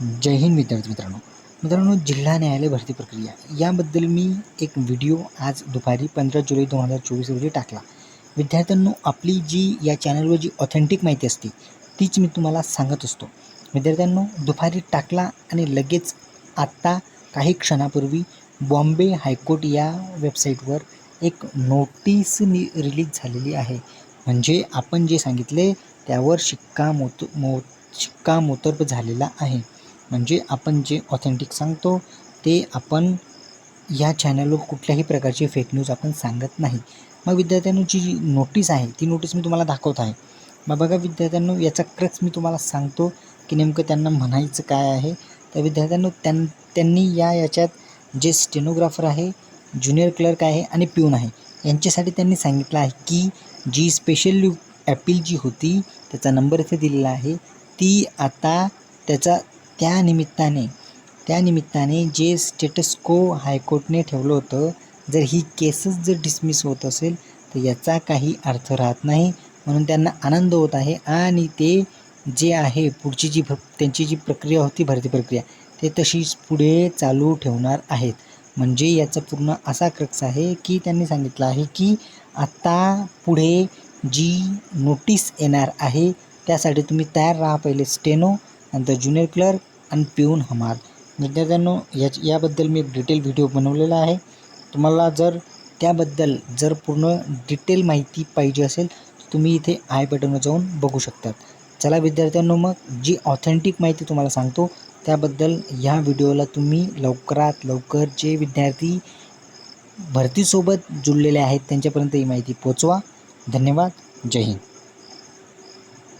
जय हिंद विद्यार्थी मित्रांनो. मित्रांनो जिल्हा न्यायालय भरती प्रक्रिया. याबद्दल मी एक व्हिडिओ आज दुपारी पंधरा जुलै दोन हजार चोवीस रोजी टाकला. विद्यार्थ्यांनो आपली जी या चॅनलवर जी ऑथेंटिक माहिती असते तीच मी तुम्हाला सांगत असतो. विद्यार्थ्यांनो दुपारी टाकला आणि लगेच आत्ता काही क्षणापूर्वी बॉम्बे हायकोर्ट या वेबसाईटवर एक नोटीस नि रिलीज झालेली आहे. म्हणजे आपण जे सांगितले त्यावर शिक्का मोत मो शिक्कामोर्तब झालेला आहे. म्हणजे आपण जे ऑथेंटिक सांगतो ते आपण या चॅनलवर कुठल्याही प्रकारची फेक न्यूज आपण सांगत नाही. मग विद्यार्थ्यांनो जी नोटीस आहे ती नोटीस मी तुम्हाला दाखवत आहे. मग बघा विद्यार्थ्यांनो याचा क्रक्स मी तुम्हाला सांगतो की नेमकं त्यांना म्हणायचं काय आहे. तर विद्यार्थ्यांनो त्यां त्यांनी या याच्यात जे स्टेनोग्राफर आहे ज्युनियर क्लर्क आहे आणि प्यून आहे यांच्यासाठी त्यांनी सांगितलं आहे की जी स्पेशल ॲपील जी होती त्याचा नंबर इथे दिलेला आहे ती आता त्याचा त्या निमित्ताने त्या निमित्ताने जे स्टेटस को हायकोर्टने ठेवलं होतं जर ही केसच जर डिसमिस होत असेल तर याचा काही अर्थ राहत नाही. म्हणून त्यांना आनंद होत आहे आणि ते जे आहे पुढची जी भ त्यांची जी प्रक्रिया होती भरती प्रक्रिया ते तशीच पुढे चालू ठेवणार आहेत. म्हणजे याचा पूर्ण असा क्रक्स आहे की त्यांनी सांगितलं आहे की आत्ता पुढे जी नोटीस येणार आहे त्यासाठी तुम्ही तयार राहा पहिले स्टेनो नंतर ज्युनियर क्लर्क आणि पिऊन हमाल विद्यार्थ्यांनो याच याबद्दल मी एक डिटेल व्हिडिओ बनवलेला आहे. तुम्हाला जर त्याबद्दल जर पूर्ण डिटेल माहिती पाहिजे असेल तर तुम्ही इथे आय बटनवर जाऊन बघू शकतात. चला विद्यार्थ्यांनो मग जी ऑथेंटिक माहिती तुम्हाला सांगतो त्याबद्दल ह्या व्हिडिओला तुम्ही लवकरात लवकर जे विद्यार्थी भरतीसोबत जुळलेले आहेत त्यांच्यापर्यंत ही माहिती पोचवा धन्यवाद. जय हिंद.